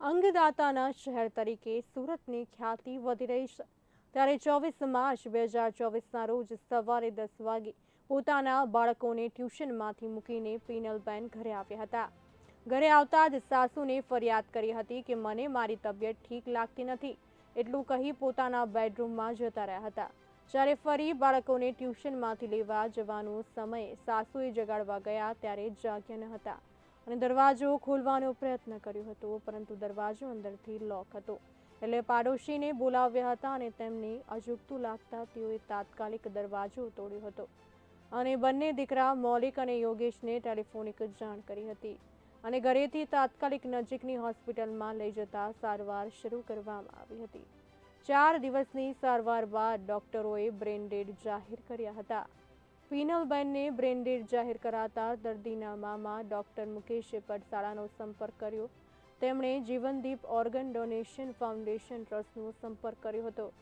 અંગદાતાના શહેર તરીકે સુરતની ખ્યાતિ વધી રહી છે. ત્યારે ચોવીસ માર્ચ બે હજાર ચોવીસના રોજ સવારે દસ વાગે પોતાના બાળકોને ટ્યુશનમાંથી મૂકીને પીનલબેન ઘરે આવ્યા હતા. ઘરે આવતા જ સાસુને ફરિયાદ કરી હતી કે, મને મારી તબિયત ઠીક લાગતી નથી. એટલું કહી પોતાના બેડરૂમમાં જતા રહ્યા હતા. જ્યારે ફરી બાળકોને ટ્યુશનમાંથી લેવા જવાનો સમયે સાસુએ જગાડવા ગયા, ત્યારે જાગ્યા ન હતા. અને દરવાજો ખોલવાનો પ્રયત્ન કર્યો હતો, પરંતુ દરવાજો અંદરથી લોક હતો. એટલે પાડોશીને બોલાવ્યા હતા અને તેમને અજુગતું લાગતા તેઓએ તાત્કાલિક દરવાજો તોડ્યો હતો. અને બંને દીકરા મૌલિક અને યોગેશને ટેલિફોનિક જાણ કરી હતી અને ઘરેથી તાત્કાલિક નજીકની હોસ્પિટલમાં લઈ જતા સારવાર શરૂ કરવામાં આવી હતી. ચાર દિવસની સારવાર બાદ ડોક્ટરોએ બ્રેન ડેડ જાહેર કર્યા હતા. પીનલબેનને બ્રેન્ડેડ જાહેર કરાતા દર્દીના મામા ડોક્ટર મુકેશે પડસાળાનો સંપર્ક કર્યો. તેમણે જીવનદીપ ઓર્ગન ડોનેશન ફાઉન્ડેશન ટ્રસ્ટનો સંપર્ક કર્યો હતો.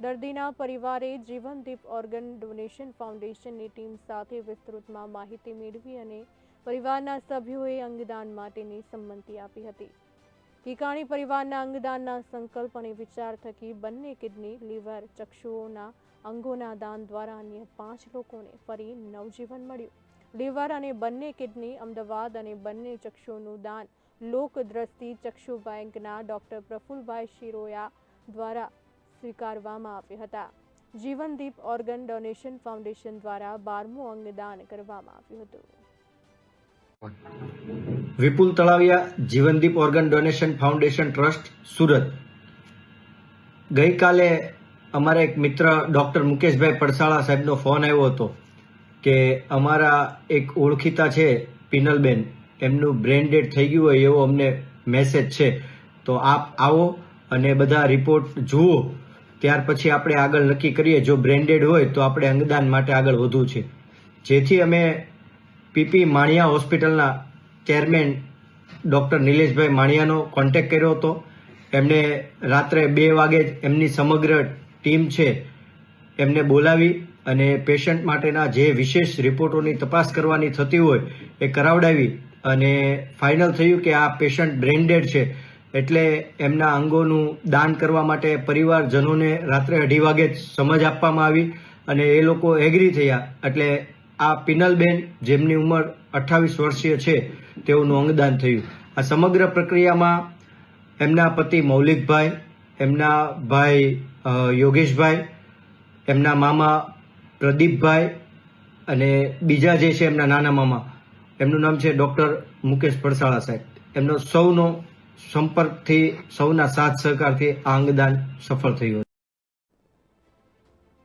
દર્દીના પરિવારે જીવનદીપ ઓર્ગન ડોનેશન ફાઉન્ડેશનની ટીમ સાથે વિસ્તૃતમાં માહિતી મેળવી અને પરિવારના સભ્યોએ અંગદાન માટેની સંમતિ આપી હતી. ટીકાણી પરિવારના અંગદાનના સંકલ્પ અને વિચાર થકી બંને કિડની, લીવર, ચક્ષુઓના અંગોના દાન દ્વારા અન્ય પાંચ લોકોને ફરી નવજીવન મળ્યું. લીવર અને બંને કિડની, અમદાવાદ અને બંને ચક્ષુનું દાન. લોકદ્રષ્ટિ ચક્ષુ બેંકના ડોક્ટર પ્રફુલભાઈ શિરોયા દ્વારા સ્વીકારવામાં આવ્યા હતા. જીવનદીપ ઓર્ગન ડોનેશન ફાઉન્ડેશન દ્વારા બારમું અંગદાન કરવામાં આવ્યું હતું. Vipul Talaviya, Jeevandeep organ donation foundation trust, Surat. ગઈકાલે અમારા એક મિત્ર ડૉક્ટર મુકેશભાઈ પડસાળા સાહેબનો ફોન આવ્યો હતો કે અમારા એક ઓળખીતા છે પિનલબેન. એમનું બ્રેન ડેડ થઈ ગયું હોય એવો અમને મેસેજ છે. તો આપ આવો અને બધા રિપોર્ટ જુઓ. ત્યાર પછી આપણે આગળ નક્કી કરીએ, જો બ્રેન્ડેડ હોય તો આપણે અંગદાન માટે આગળ વધવું છે. જેથી અમે પીપી માણિયા હોસ્પિટલના ચેરમેન ડૉક્ટર નિલેશભાઈ માણિયાનો કોન્ટેક્ટ કર્યો હતો. એમને રાત્રે બે વાગે એમની સમગ્ર ટીમ છે, એમને બોલાવી અને પેશન્ટ માટેના જે વિશેષ રિપોર્ટોની તપાસ કરવાની થતી હોય એ કરાવડાવી અને ફાઇનલ થયું કે આ પેશન્ટ બ્રેન્ડેડ છે. એટલે એમના અંગોનું દાન કરવા માટે પરિવારજનોને રાત્રે અઢી વાગે સમજ આપવામાં આવી અને એ લોકો એગ્રી થયા. એટલે આ પિનલબેન જેમની ઉંમર અઠ્ઠાવીસ વર્ષીય છે, તેઓનું અંગદાન થયું. આ સમગ્ર પ્રક્રિયામાં એમના પતિ મૌલિકભાઈ એમના ભાઈ યોગેશભાઈ, એમના મામા પ્રદીપભાઈ અને બીજા જે છે એમના નાના મામા, એમનું નામ છે ડૉક્ટર મુકેશ પડસાળા સાહેબ. એમનો સૌનો સંપર્કથી, સૌના સાથ સહકારથી આ અંગદાન સફળ થયું